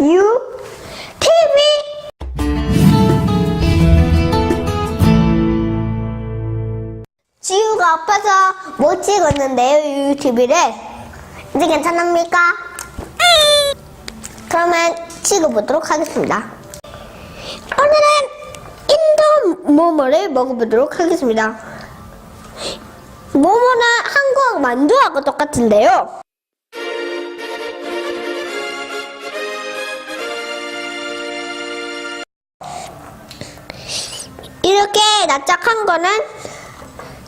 유 TV 지우가 아파서 못 찍었는데요 유튜브를. 이제 괜찮습니까? 그러면 찍어보도록 하겠습니다. 오늘은 인도 모모를 먹어보도록 하겠습니다. 모모는 한국 만두하고 똑같은데요 납작한 거는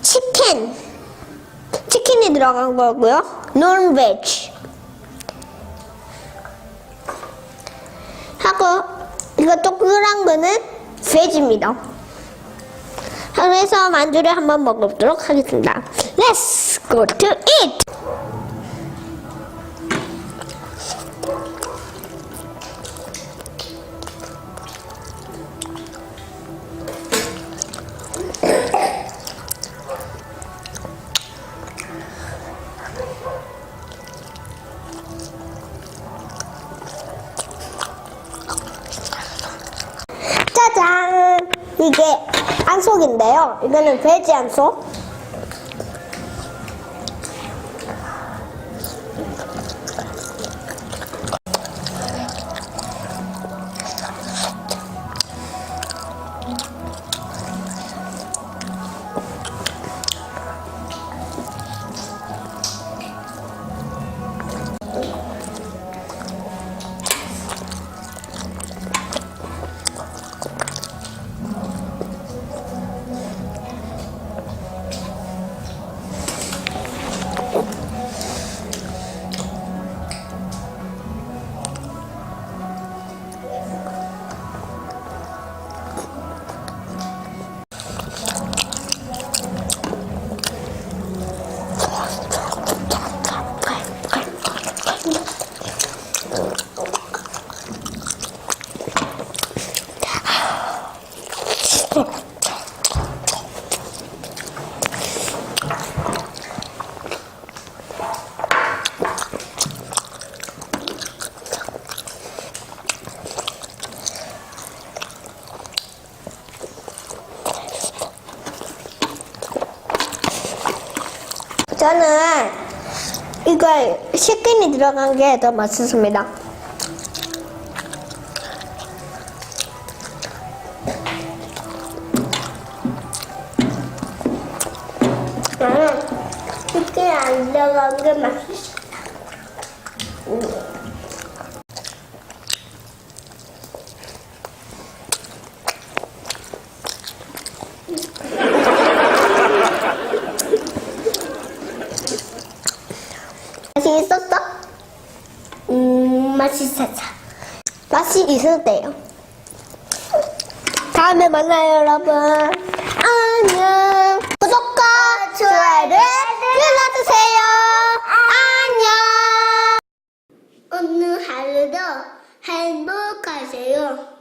치킨. 치킨이 들어간 거고요. 논베지 하고 이거 동그란 거는 베지입니다. 그래서 만두를 한번 먹어보도록 하겠습니다. Let's go to eat 이게 안속인데요. 이거는 돼지 안속. 저는 이걸 치킨이 들어간 게 더 맛있습니다. 나는 치킨이 안 들어간 게 맛있어. 자신 있었어? 음, 맛있었어. 맛이 있었대요. 다음에 만나요, 여러분. 안녕. 구독과 좋아요를 눌러주세요. 안녕. 오늘 하루도 행복하세요.